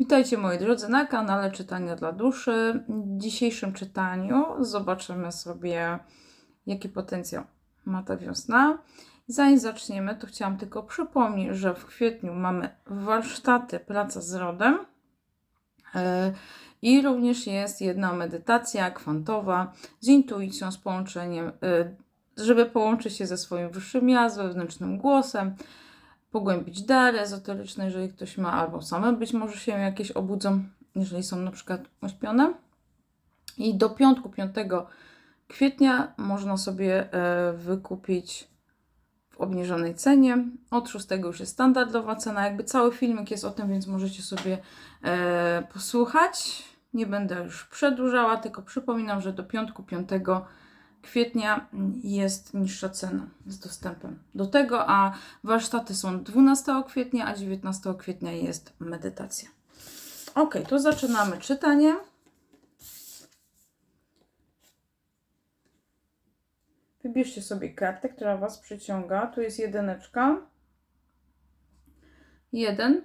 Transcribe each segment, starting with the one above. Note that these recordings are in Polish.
Witajcie moi drodzy na kanale Czytania dla Duszy. W dzisiejszym czytaniu zobaczymy sobie, jaki potencjał ma ta wiosna. Zanim zaczniemy, to chciałam tylko przypomnieć, że w kwietniu mamy warsztaty Praca z rodem e, i również jest jedna medytacja kwantowa z intuicją, z połączeniem, e, żeby połączyć się ze swoim wyższym ja, z wewnętrznym głosem pogłębić dary ezoteryczne, jeżeli ktoś ma, albo same być może się jakieś obudzą, jeżeli są na przykład uśpione. I do piątku 5 kwietnia można sobie e, wykupić w obniżonej cenie. Od 6 już jest standardowa cena. Jakby cały filmik jest o tym, więc możecie sobie e, posłuchać. Nie będę już przedłużała, tylko przypominam, że do piątku 5 kwietnia jest niższa cena z dostępem do tego, a warsztaty są 12 kwietnia, a 19 kwietnia jest medytacja. Ok, to zaczynamy czytanie. Wybierzcie sobie kartę, która Was przyciąga. Tu jest jedyneczka. Jeden,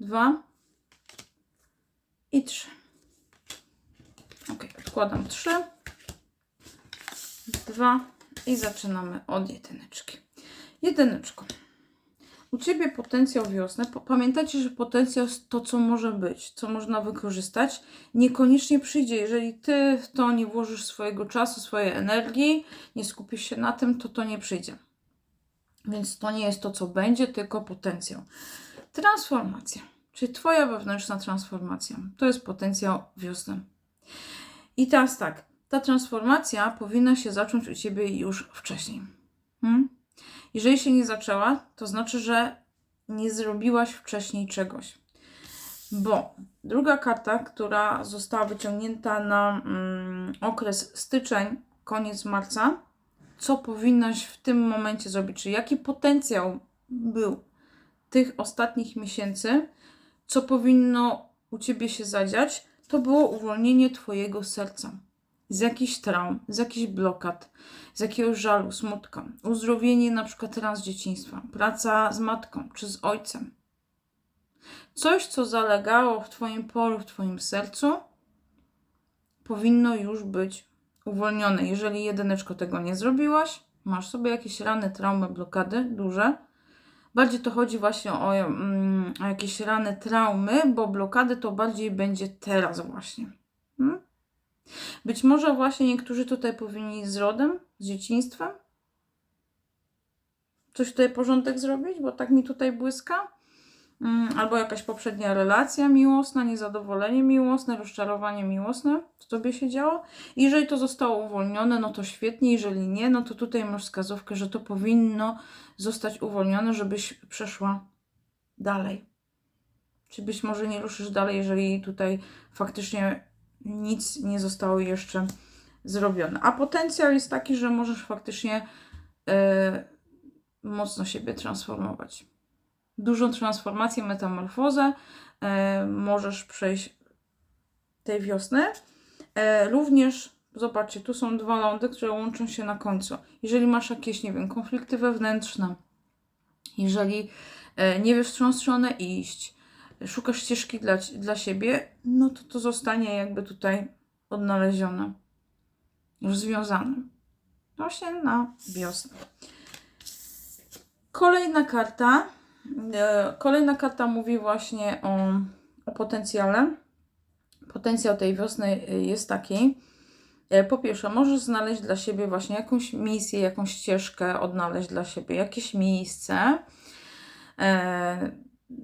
dwa i trzy. Ok, odkładam trzy dwa i zaczynamy od jedyneczki. Jedyneczko. U Ciebie potencjał wiosny. Pamiętajcie, że potencjał jest to, co może być, co można wykorzystać. Niekoniecznie przyjdzie. Jeżeli Ty w to nie włożysz swojego czasu, swojej energii, nie skupisz się na tym, to to nie przyjdzie. Więc to nie jest to, co będzie, tylko potencjał. Transformacja, czyli Twoja wewnętrzna transformacja. To jest potencjał wiosny. I teraz tak, ta transformacja powinna się zacząć u Ciebie już wcześniej. Hmm? Jeżeli się nie zaczęła, to znaczy, że nie zrobiłaś wcześniej czegoś. Bo druga karta, która została wyciągnięta na mm, okres styczeń, koniec marca, co powinnaś w tym momencie zrobić? Czy jaki potencjał był tych ostatnich miesięcy, co powinno u Ciebie się zadziać, to było uwolnienie Twojego serca z jakichś traum, z jakichś blokad, z jakiegoś żalu, smutka, uzdrowienie na przykład ran z dzieciństwa, praca z matką czy z ojcem. Coś, co zalegało w Twoim polu, w Twoim sercu, powinno już być uwolnione. Jeżeli jedyneczko tego nie zrobiłaś, masz sobie jakieś rany, traumy, blokady duże, bardziej to chodzi właśnie o, mm, o jakieś rany, traumy, bo blokady to bardziej będzie teraz właśnie. Być może właśnie niektórzy tutaj powinni z rodem, z dzieciństwem coś tutaj porządek zrobić, bo tak mi tutaj błyska. Mm, Albo jakaś poprzednia relacja miłosna, niezadowolenie miłosne, rozczarowanie miłosne w tobie się działo. Jeżeli to zostało uwolnione, no to świetnie. Jeżeli nie, no to tutaj masz wskazówkę, że to powinno zostać uwolnione, żebyś przeszła dalej. Czy być może nie ruszysz dalej, jeżeli tutaj faktycznie nic nie zostało jeszcze zrobione. A potencjał jest taki, że możesz faktycznie e, mocno siebie transformować. Dużą transformację, metamorfozę e, możesz przejść tej wiosny. E, również, zobaczcie, tu są dwa lądy, które łączą się na końcu. Jeżeli masz jakieś, nie wiem, konflikty wewnętrzne, jeżeli nie wiesz, w którą stronę iść, szukasz ścieżki dla, dla siebie, no to to zostanie jakby tutaj odnalezione, rozwiązane. Właśnie na wiosnę. Kolejna karta. e, Kolejna karta mówi właśnie o, o potencjale. Potencjał tej wiosny e, jest taki. e, Po pierwsze, możesz znaleźć dla siebie właśnie jakąś misję, jakąś ścieżkę, odnaleźć dla siebie jakieś miejsce.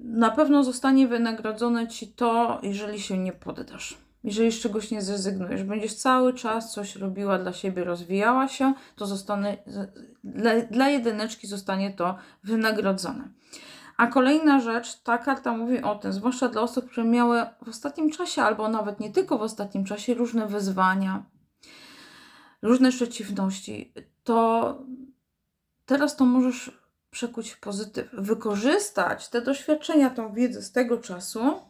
Na pewno zostanie wynagrodzone ci to, jeżeli się nie poddasz. Jeżeli z czegoś nie zrezygnujesz, będziesz cały czas coś robiła dla siebie, rozwijała się, to zostanie, dla, dla jedyneczki zostanie to wynagrodzone. A kolejna rzecz, ta karta mówi o tym, zwłaszcza dla osób, które miały w ostatnim czasie, albo nawet nie tylko w ostatnim czasie, różne wyzwania, różne przeciwności, to teraz to możesz przekuć w pozytyw, wykorzystać te doświadczenia, tą wiedzę z tego czasu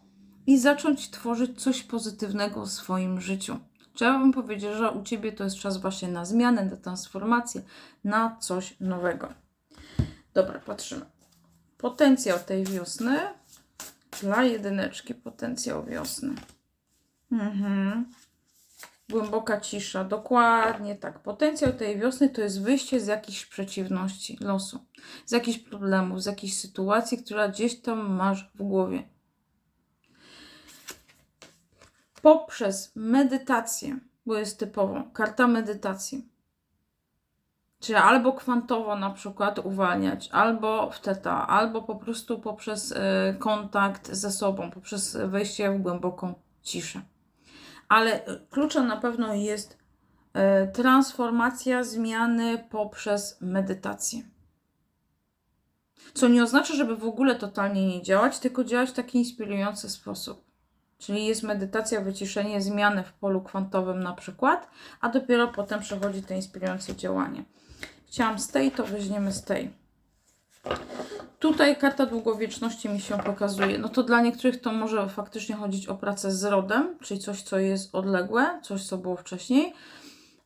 i zacząć tworzyć coś pozytywnego w swoim życiu. Chciałabym powiedzieć, że u Ciebie to jest czas właśnie na zmianę, na transformację, na coś nowego. Dobra, patrzymy. Potencjał tej wiosny Dla jedyneczki potencjał wiosny. Mhm. Głęboka cisza, dokładnie tak. Potencjał tej wiosny to jest wyjście z jakichś przeciwności losu, z jakichś problemów, z jakiejś sytuacji, która gdzieś tam masz w głowie. Poprzez medytację, bo jest typowo karta medytacji. Czyli albo kwantowo na przykład uwalniać, albo w teta, albo po prostu poprzez y, kontakt ze sobą, poprzez wejście w głęboką ciszę ale kluczem na pewno jest e, transformacja, zmiany poprzez medytację. Co nie oznacza, żeby w ogóle totalnie nie działać, tylko działać w taki inspirujący sposób. Czyli jest medytacja, wyciszenie, zmiany w polu kwantowym na przykład, a dopiero potem przechodzi to inspirujące działanie. Chciałam z tej, to weźmiemy z tej. Tutaj karta długowieczności mi się pokazuje. No to dla niektórych to może faktycznie chodzić o pracę z rodem, czyli coś, co jest odległe, coś, co było wcześniej.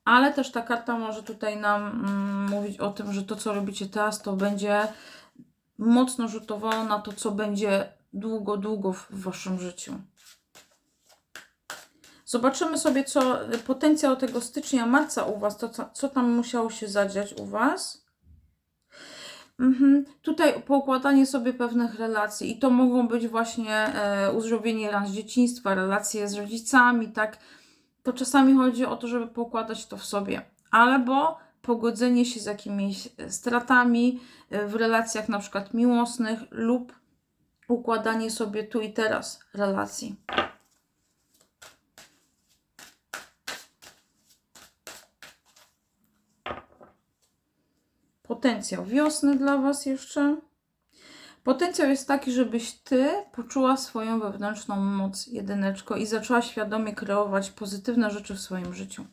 Ale też ta karta może tutaj nam mm, mówić o tym, że to, co robicie teraz, to będzie mocno rzutowało na to, co będzie długo, długo w, waszym życiu. Zobaczymy sobie, co potencjał tego stycznia, marca u Was, to co, co tam musiało się zadziać u Was. Mhm. Tutaj poukładanie sobie pewnych relacji i to mogą być właśnie e, uzdrowienie ran z dzieciństwa, relacje z rodzicami, tak. To czasami chodzi o to, żeby poukładać to w sobie. Albo pogodzenie się z jakimiś stratami e, w relacjach na przykład miłosnych lub układanie sobie tu i teraz relacji. Potencjał wiosny dla Was jeszcze. Potencjał jest taki, żebyś Ty poczuła swoją wewnętrzną moc, jedyneczko, i zaczęła świadomie kreować pozytywne rzeczy w swoim życiu.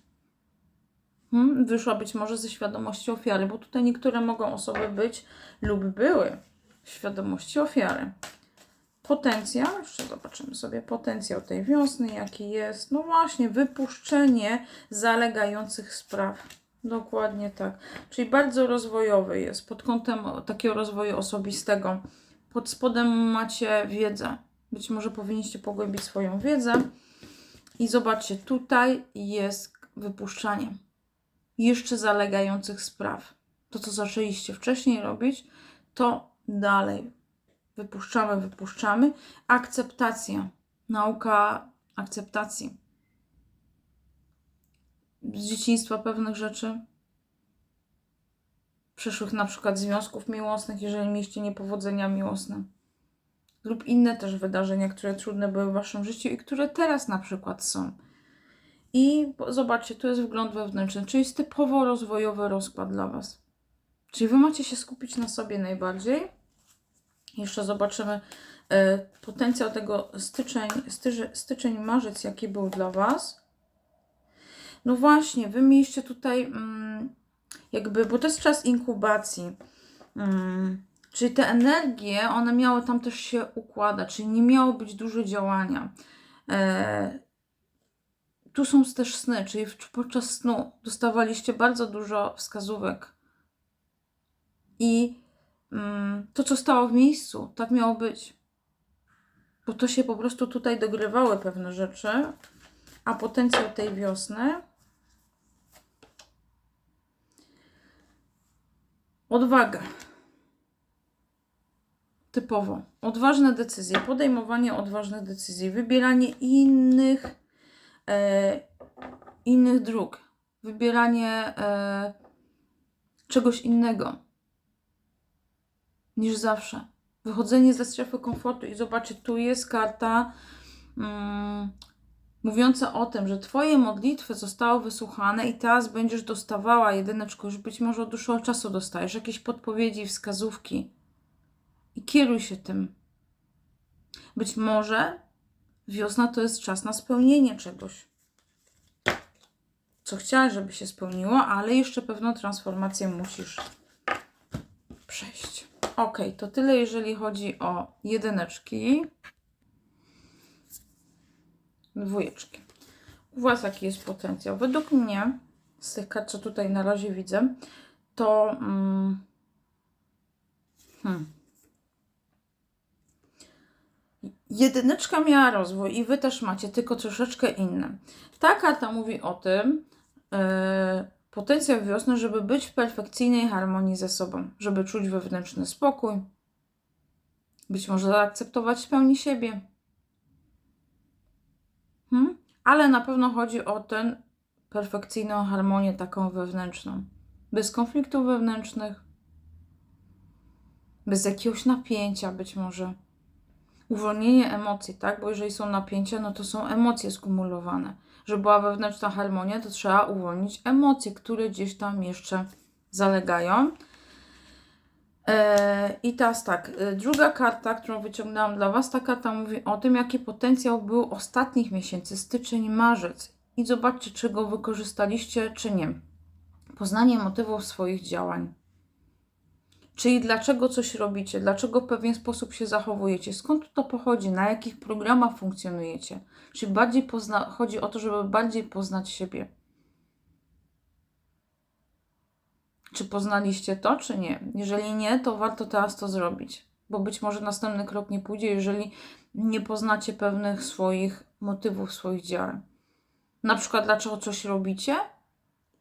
Hmm? Wyszła być może ze świadomości ofiary, bo tutaj niektóre mogą osoby być lub były w świadomości ofiary. Potencjał, jeszcze zobaczymy sobie potencjał tej wiosny, jaki jest. No właśnie, wypuszczenie zalegających spraw. Dokładnie tak. Czyli bardzo rozwojowy jest pod kątem takiego rozwoju osobistego. Pod spodem macie wiedzę. Być może powinniście pogłębić swoją wiedzę. I zobaczcie, tutaj jest wypuszczanie jeszcze zalegających spraw. To, co zaczęliście wcześniej robić, to dalej wypuszczamy, wypuszczamy. Akceptacja, nauka akceptacji z dzieciństwa pewnych rzeczy, przyszłych na przykład związków miłosnych, jeżeli mieliście niepowodzenia miłosne, lub inne też wydarzenia, które trudne były w waszym życiu i które teraz na przykład są. I zobaczcie, tu jest wgląd wewnętrzny, czyli jest typowo rozwojowy rozkład dla was. Czyli wy macie się skupić na sobie najbardziej. Jeszcze zobaczymy y, potencjał tego styczeń, styczeń, styczeń, marzec, jaki był dla was. No właśnie, wy mieliście tutaj mm, jakby, bo to jest czas inkubacji. Mm, czyli te energie, one miały tam też się układać, czyli nie miało być dużo działania. E, tu są też sny, czyli podczas snu dostawaliście bardzo dużo wskazówek. I mm, to, co stało w miejscu, tak miało być. Bo to się po prostu tutaj dogrywały pewne rzeczy, a potencjał tej wiosny Odwaga. Typowo. Odważne decyzje, podejmowanie odważnych decyzji, wybieranie innych, e, innych dróg, wybieranie e, czegoś innego niż zawsze. Wychodzenie ze strefy komfortu i zobaczcie, tu jest karta mm, mówiące o tym, że Twoje modlitwy zostały wysłuchane i teraz będziesz dostawała jedyneczko, już być może od dłuższego czasu dostajesz jakieś podpowiedzi, wskazówki i kieruj się tym. Być może wiosna to jest czas na spełnienie czegoś, co chciałaś, żeby się spełniło, ale jeszcze pewną transformację musisz przejść. Ok, to tyle, jeżeli chodzi o jedyneczki dwójeczki. U Was jaki jest potencjał? Według mnie, z tych kart, co tutaj na razie widzę, to mm, hmm, Jedyneczka miała rozwój i wy też macie, tylko troszeczkę inny. Ta karta mówi o tym, yy, potencjał wiosny, żeby być w perfekcyjnej harmonii ze sobą, żeby czuć wewnętrzny spokój, być może zaakceptować w pełni siebie. Hmm? Ale na pewno chodzi o tę perfekcyjną harmonię taką wewnętrzną. Bez konfliktów wewnętrznych, bez jakiegoś napięcia być może. Uwolnienie emocji, tak? Bo jeżeli są napięcia, no to są emocje skumulowane. Żeby była wewnętrzna harmonia, to trzeba uwolnić emocje, które gdzieś tam jeszcze zalegają. Eee, I teraz tak, e, druga karta, którą wyciągnęłam dla Was, ta karta mówi o tym, jaki potencjał był ostatnich miesięcy, styczeń, marzec. I zobaczcie, czy go wykorzystaliście, czy nie. Poznanie motywów swoich działań. Czyli dlaczego coś robicie, dlaczego w pewien sposób się zachowujecie, skąd to pochodzi, na jakich programach funkcjonujecie. Czyli bardziej pozna- chodzi o to, żeby bardziej poznać siebie. Czy poznaliście to, czy nie? Jeżeli nie, to warto teraz to zrobić, bo być może następny krok nie pójdzie, jeżeli nie poznacie pewnych swoich motywów, swoich działań. Na przykład, dlaczego coś robicie,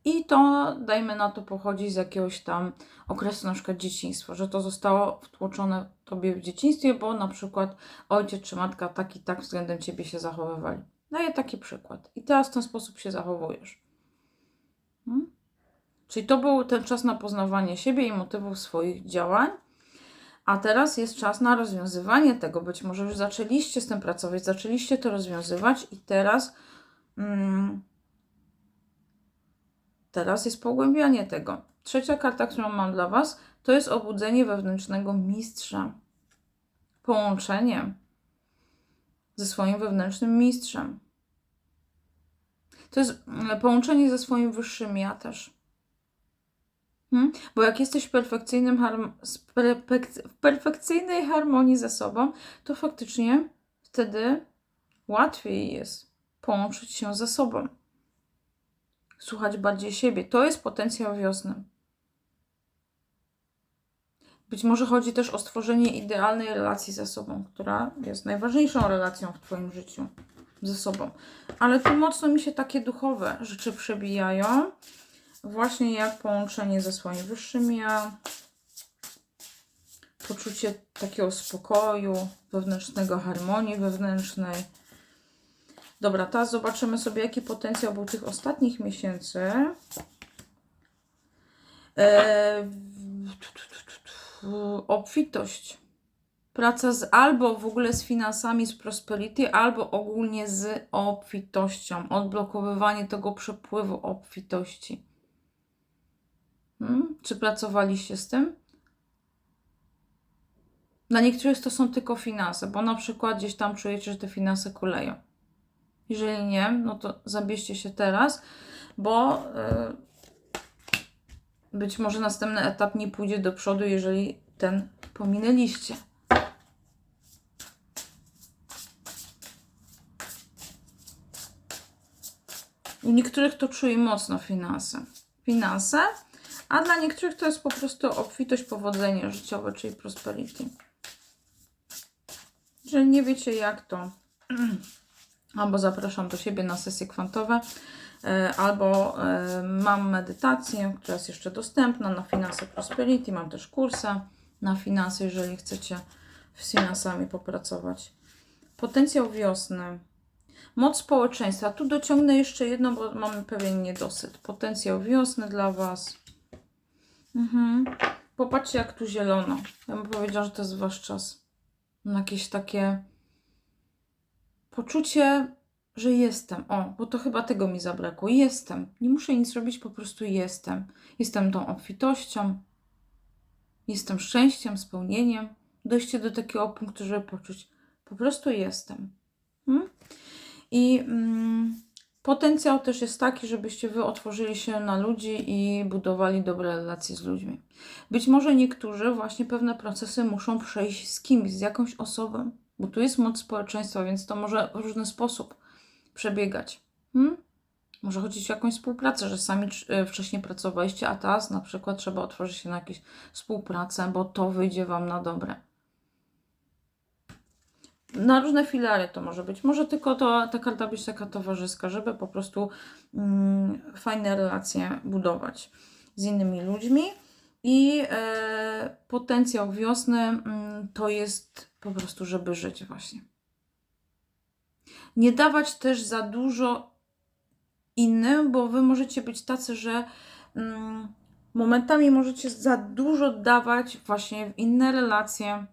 i to, dajmy na to, pochodzi z jakiegoś tam okresu, na przykład dzieciństwa, że to zostało wtłoczone tobie w dzieciństwie, bo na przykład ojciec czy matka tak i tak względem ciebie się zachowywali. Daję taki przykład. I teraz w ten sposób się zachowujesz. Hmm? Czyli to był ten czas na poznawanie siebie i motywów swoich działań. A teraz jest czas na rozwiązywanie tego. Być może już zaczęliście z tym pracować, zaczęliście to rozwiązywać, i teraz, mm, teraz jest pogłębianie tego. Trzecia karta, którą mam dla Was, to jest obudzenie wewnętrznego mistrza. Połączenie ze swoim wewnętrznym mistrzem. To jest mm, połączenie ze swoim wyższym ja też. Hmm? Bo jak jesteś w, perfekcyjnym harm- w perfekcyjnej harmonii ze sobą, to faktycznie wtedy łatwiej jest połączyć się ze sobą. Słuchać bardziej siebie. To jest potencjał wiosny. Być może chodzi też o stworzenie idealnej relacji ze sobą, która jest najważniejszą relacją w Twoim życiu ze sobą. Ale tu mocno mi się takie duchowe rzeczy przebijają właśnie jak połączenie ze swoim wyższym ja, poczucie takiego spokoju, wewnętrznego harmonii wewnętrznej. Dobra, teraz zobaczymy sobie, jaki potencjał był tych ostatnich miesięcy. Eee, obfitość. Praca z albo w ogóle z finansami, z prosperity, albo ogólnie z obfitością. Odblokowywanie tego przepływu obfitości. Hmm? Czy pracowaliście z tym? Dla niektórych to są tylko finanse, bo na przykład gdzieś tam czujecie, że te finanse kuleją. Jeżeli nie, no to zabierzcie się teraz, bo yy, być może następny etap nie pójdzie do przodu, jeżeli ten pominęliście. U niektórych to czuje mocno finanse. Finanse, a dla niektórych to jest po prostu obfitość, powodzenie życiowe, czyli prosperity. Jeżeli nie wiecie jak to, albo zapraszam do siebie na sesje kwantowe, e, albo e, mam medytację, która jest jeszcze dostępna na finanse prosperity, mam też kursy na finanse, jeżeli chcecie z finansami popracować. Potencjał wiosny. Moc społeczeństwa. Tu dociągnę jeszcze jedno, bo mamy pewien niedosyt. Potencjał wiosny dla Was. Mhm. Popatrzcie, jak tu zielono. Ja bym powiedziała, że to jest wasz czas. Na jakieś takie poczucie, że jestem. O, bo to chyba tego mi zabrakło. Jestem. Nie muszę nic robić, po prostu jestem. Jestem tą obfitością. Jestem szczęściem, spełnieniem. Dojście do takiego punktu, żeby poczuć, po prostu jestem. Hmm? I mm, Potencjał też jest taki, żebyście wy otworzyli się na ludzi i budowali dobre relacje z ludźmi. Być może niektórzy właśnie pewne procesy muszą przejść z kimś, z jakąś osobą, bo tu jest moc społeczeństwa, więc to może w różny sposób przebiegać. Hmm? Może chodzić o jakąś współpracę, że sami e, wcześniej pracowaliście, a teraz na przykład trzeba otworzyć się na jakąś współpracę, bo to wyjdzie Wam na dobre. Na różne filary to może być. Może tylko to, ta karta być taka towarzyska, żeby po prostu mm, fajne relacje budować z innymi ludźmi. I e, potencjał wiosny mm, to jest po prostu, żeby żyć właśnie. Nie dawać też za dużo innym, bo wy możecie być tacy, że mm, momentami możecie za dużo dawać właśnie w inne relacje,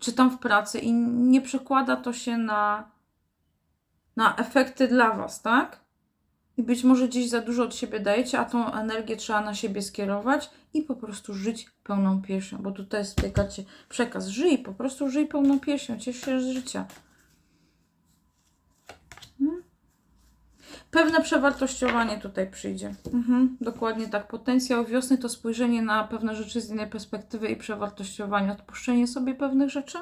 czy tam w pracy i nie przekłada to się na, na efekty dla was, tak? I być może gdzieś za dużo od siebie dajecie, a tą energię trzeba na siebie skierować i po prostu żyć pełną piersią, bo tutaj karcie przekaz. Żyj, po prostu żyj pełną piersią, ciesz się z życia. Pewne przewartościowanie tutaj przyjdzie. Mhm, dokładnie tak. Potencjał wiosny to spojrzenie na pewne rzeczy z innej perspektywy i przewartościowanie, odpuszczenie sobie pewnych rzeczy.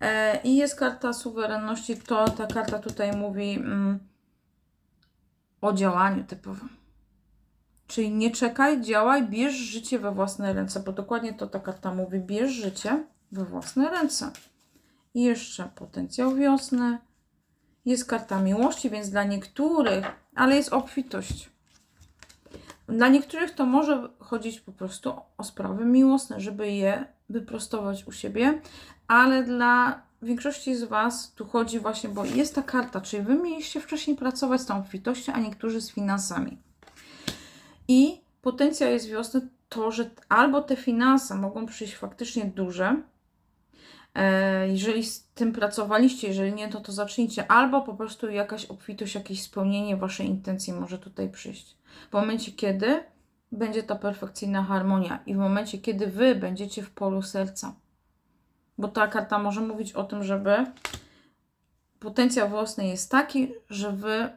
E, I jest karta suwerenności, to ta karta tutaj mówi mm, o działaniu typowym. Czyli nie czekaj, działaj, bierz życie we własne ręce, bo dokładnie to ta karta mówi, bierz życie we własne ręce. I jeszcze potencjał wiosny. Jest karta miłości, więc dla niektórych, ale jest obfitość. Dla niektórych to może chodzić po prostu o sprawy miłosne, żeby je wyprostować u siebie, ale dla większości z Was tu chodzi właśnie, bo jest ta karta, czyli Wy mieliście wcześniej pracować z tą obfitością, a niektórzy z finansami. I potencjał jest wiosny to, że albo te finanse mogą przyjść faktycznie duże, jeżeli z tym pracowaliście, jeżeli nie, to to zacznijcie, albo po prostu jakaś obfitość, jakieś spełnienie Waszej intencji może tutaj przyjść. W momencie, kiedy będzie ta perfekcyjna harmonia i w momencie, kiedy Wy będziecie w polu serca, bo ta karta może mówić o tym, żeby potencjał własny jest taki, że Wy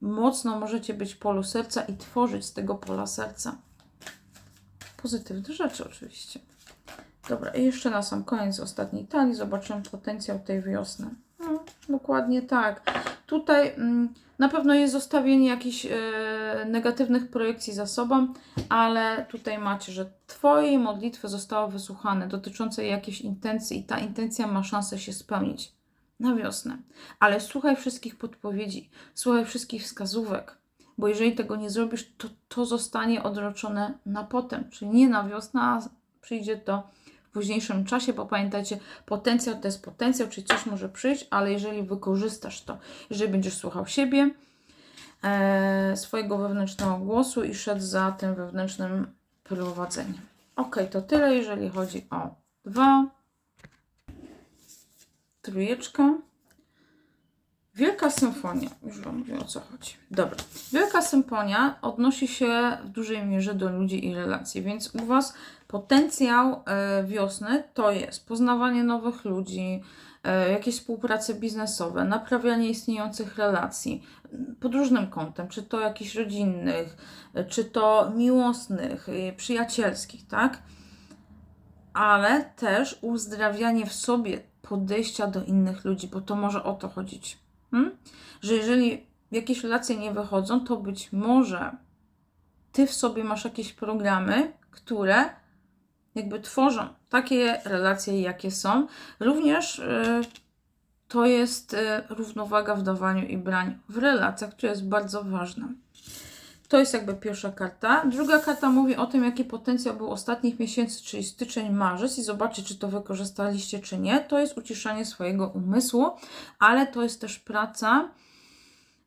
mocno możecie być w polu serca i tworzyć z tego pola serca. Pozytywne rzeczy oczywiście. Dobra, i jeszcze na sam koniec ostatniej talii zobaczymy potencjał tej wiosny. No, dokładnie tak. Tutaj mm, na pewno jest zostawienie jakichś e, negatywnych projekcji za sobą, ale tutaj macie, że Twoje modlitwy zostały wysłuchane dotyczące jakiejś intencji i ta intencja ma szansę się spełnić na wiosnę. Ale słuchaj wszystkich podpowiedzi, słuchaj wszystkich wskazówek, bo jeżeli tego nie zrobisz, to to zostanie odroczone na potem, czyli nie na wiosnę, a przyjdzie to późniejszym czasie, bo pamiętajcie, potencjał to jest potencjał, czyli coś może przyjść, ale jeżeli wykorzystasz to, jeżeli będziesz słuchał siebie, e, swojego wewnętrznego głosu i szedł za tym wewnętrznym prowadzeniem. Ok, to tyle, jeżeli chodzi o dwa, trójeczka. Wielka Symfonia, już Wam mówię o co chodzi. Dobra. Wielka Symfonia odnosi się w dużej mierze do ludzi i relacji, więc u Was potencjał e, wiosny to jest poznawanie nowych ludzi, e, jakieś współprace biznesowe, naprawianie istniejących relacji pod różnym kątem, czy to jakichś rodzinnych, e, czy to miłosnych, przyjacielskich, tak? Ale też uzdrawianie w sobie podejścia do innych ludzi, bo to może o to chodzić. Hmm? Że jeżeli jakieś relacje nie wychodzą, to być może ty w sobie masz jakieś programy, które jakby tworzą takie relacje, jakie są. Również y, to jest y, równowaga w dawaniu i braniu w relacjach, która jest bardzo ważna. To jest jakby pierwsza karta. Druga karta mówi o tym, jaki potencjał był ostatnich miesięcy, czyli styczeń, marzec i zobaczcie, czy to wykorzystaliście, czy nie. To jest uciszanie swojego umysłu, ale to jest też praca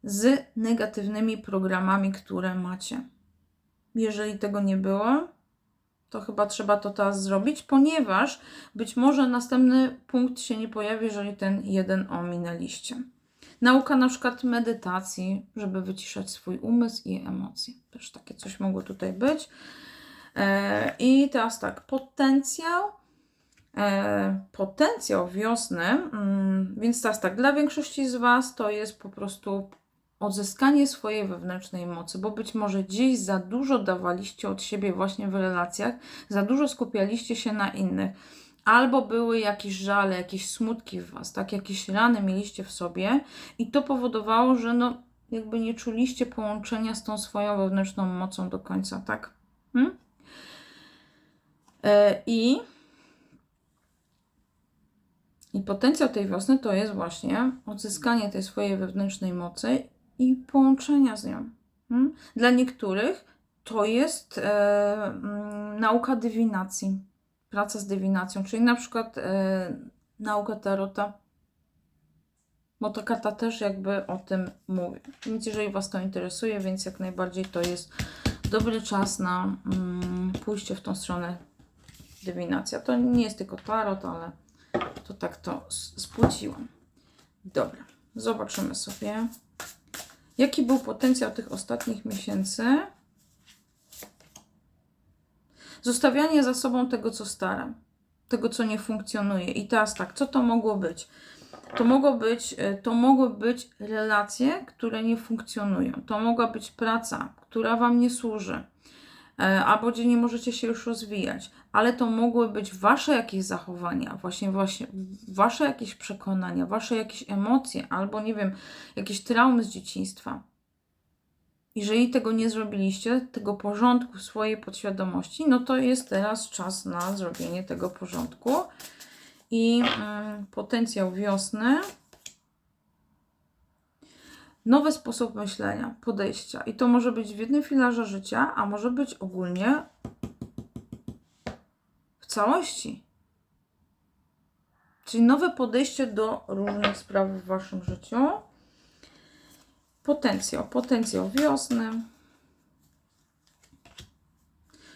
z negatywnymi programami, które macie. Jeżeli tego nie było, to chyba trzeba to teraz zrobić, ponieważ być może następny punkt się nie pojawi, jeżeli ten jeden ominęliście. Nauka na przykład medytacji, żeby wyciszać swój umysł i emocje. Też takie coś mogło tutaj być. E, I teraz tak, potencjał. E, potencjał wiosny, mm, więc teraz tak, dla większości z Was to jest po prostu odzyskanie swojej wewnętrznej mocy, bo być może gdzieś za dużo dawaliście od siebie właśnie w relacjach, za dużo skupialiście się na innych albo były jakieś żale, jakieś smutki w Was, tak, jakieś rany mieliście w sobie i to powodowało, że no jakby nie czuliście połączenia z tą swoją wewnętrzną mocą do końca, tak? Hmm? E, I I potencjał tej wiosny to jest właśnie odzyskanie tej swojej wewnętrznej mocy i połączenia z nią. Mm? Dla niektórych to jest e, mm, nauka dywinacji, praca z dywinacją, czyli na przykład e, nauka tarota, bo ta karta też jakby o tym mówi. Więc jeżeli Was to interesuje, więc jak najbardziej to jest dobry czas na mm, pójście w tą stronę dywinacja. To nie jest tylko tarot, ale to tak to spłuciłam. Dobra, zobaczymy sobie, jaki był potencjał tych ostatnich miesięcy. Zostawianie za sobą tego, co stare, tego, co nie funkcjonuje. I teraz tak, co to mogło być? To mogło być, e, to mogły być relacje, które nie funkcjonują. To mogła być praca, która Wam nie służy, e, albo gdzie nie możecie się już rozwijać, ale to mogły być Wasze jakieś zachowania, właśnie, właśnie Wasze jakieś przekonania, Wasze jakieś emocje, albo nie wiem, jakieś traumy z dzieciństwa. Jeżeli tego nie zrobiliście, tego porządku w swojej podświadomości, no to jest teraz czas na zrobienie tego porządku. I mm, potencjał wiosny. Nowy sposób myślenia, podejścia. I to może być w jednym filarze życia, a może być ogólnie w całości. Czyli nowe podejście do różnych spraw w Waszym życiu. Potencjał, potencjał wiosny.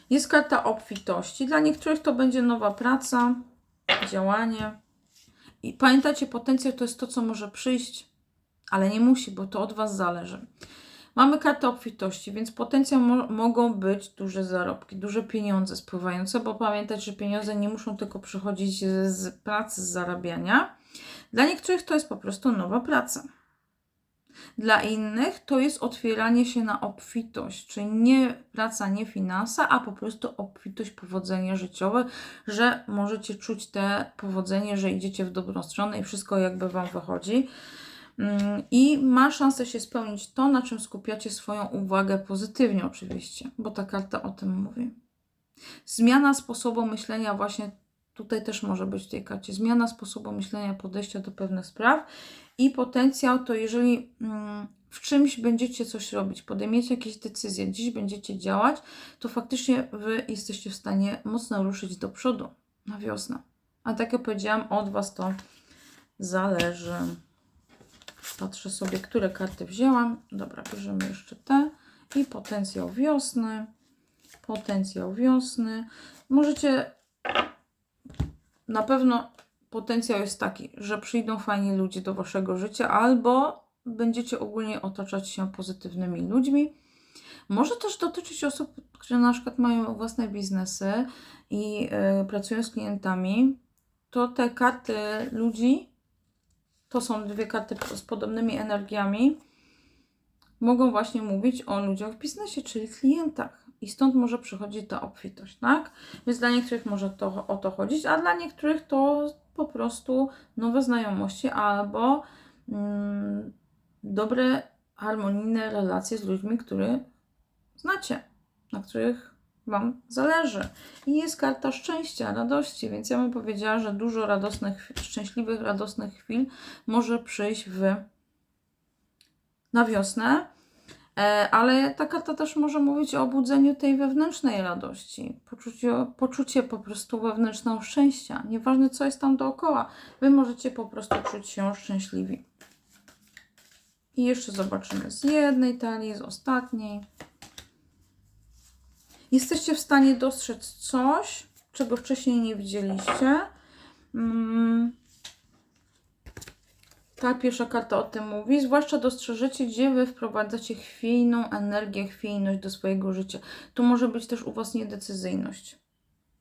Jest karta obfitości. Dla niektórych to będzie nowa praca, działanie. I pamiętajcie, potencjał to jest to, co może przyjść, ale nie musi, bo to od Was zależy. Mamy kartę obfitości, więc potencjał mo- mogą być duże zarobki, duże pieniądze spływające, bo pamiętać, że pieniądze nie muszą tylko przychodzić z, pracy, z zarabiania. Dla niektórych to jest po prostu nowa praca. Dla innych to jest otwieranie się na obfitość, czyli nie praca, nie finansa, a po prostu obfitość, powodzenie życiowe, że możecie czuć te powodzenie, że idziecie w dobrą stronę i wszystko jakby Wam wychodzi. Mm, I ma szansę się spełnić to, na czym skupiacie swoją uwagę pozytywnie, oczywiście, bo ta karta o tym mówi. Zmiana sposobu myślenia, właśnie tutaj też może być w tej karcie, zmiana sposobu myślenia, podejścia do pewnych spraw i potencjał to jeżeli mm, w czymś będziecie coś robić, podejmiecie jakieś decyzje, dziś będziecie działać, to faktycznie Wy jesteście w stanie mocno ruszyć do przodu na wiosnę. A tak jak powiedziałam, od Was to zależy. Patrzę sobie, które karty wzięłam. Dobra, bierzemy jeszcze te. I potencjał wiosny. Potencjał wiosny. Możecie na pewno potencjał jest taki, że przyjdą fajni ludzie do waszego życia, albo będziecie ogólnie otaczać się pozytywnymi ludźmi. Może też dotyczyć osób, które na przykład mają własne biznesy i y, pracują z klientami. To te karty ludzi, to są dwie karty z podobnymi energiami, mogą właśnie mówić o ludziach w biznesie, czyli klientach. I stąd może przychodzić ta obfitość, tak? Więc dla niektórych może to, o to chodzić, a dla niektórych to po prostu nowe znajomości albo mm, dobre, harmonijne relacje z ludźmi, których znacie, na których Wam zależy. I jest karta szczęścia, radości, więc ja bym powiedziała, że dużo radosnych, szczęśliwych, radosnych chwil może przyjść w na wiosnę. E, Ale ta karta też może mówić o obudzeniu tej wewnętrznej radości, poczucie, poczucie po prostu wewnętrznego szczęścia. Nieważne, co jest tam dookoła, wy możecie po prostu czuć się szczęśliwi. I jeszcze zobaczymy z jednej talii, z ostatniej. Jesteście w stanie dostrzec coś, czego wcześniej nie widzieliście. Mm. Ta pierwsza karta o tym mówi. Zwłaszcza dostrzeżecie, gdzie wy wprowadzacie chwiejną energię, chwiejność do swojego życia. Tu może być też u was niedecyzyjność.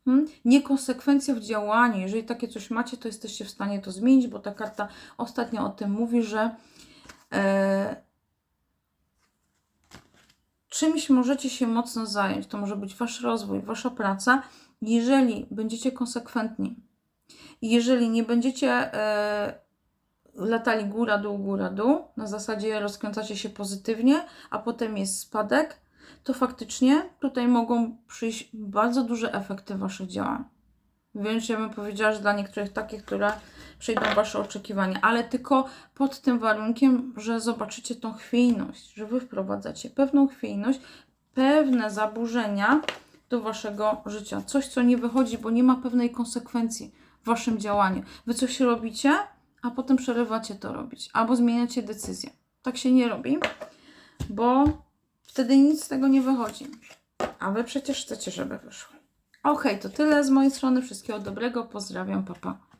Hmm? Niekonsekwencja w działaniu. Jeżeli takie coś macie, to jesteście w stanie to zmienić, bo ta karta ostatnio o tym mówi, że e, czymś możecie się mocno zająć. To może być wasz rozwój, wasza praca, jeżeli będziecie konsekwentni. Jeżeli nie będziecie e, latali góra, dół, góra, dół, na zasadzie rozkręcacie się pozytywnie, a potem jest spadek, to faktycznie tutaj mogą przyjść bardzo duże efekty waszych działań. Więc ja bym powiedziała, że dla niektórych takich, które przejdą Wasze oczekiwania, ale tylko pod tym warunkiem, że zobaczycie tą chwiejność, że Wy wprowadzacie pewną chwiejność, pewne zaburzenia do Waszego życia. Coś, co nie wychodzi, bo nie ma pewnej konsekwencji w Waszym działaniu. Wy coś robicie, a potem przerywacie to robić, albo zmieniacie decyzję. Tak się nie robi, bo wtedy nic z tego nie wychodzi. A Wy przecież chcecie, żeby wyszło. Okej, to tyle z mojej strony. Wszystkiego dobrego. Pozdrawiam, papa.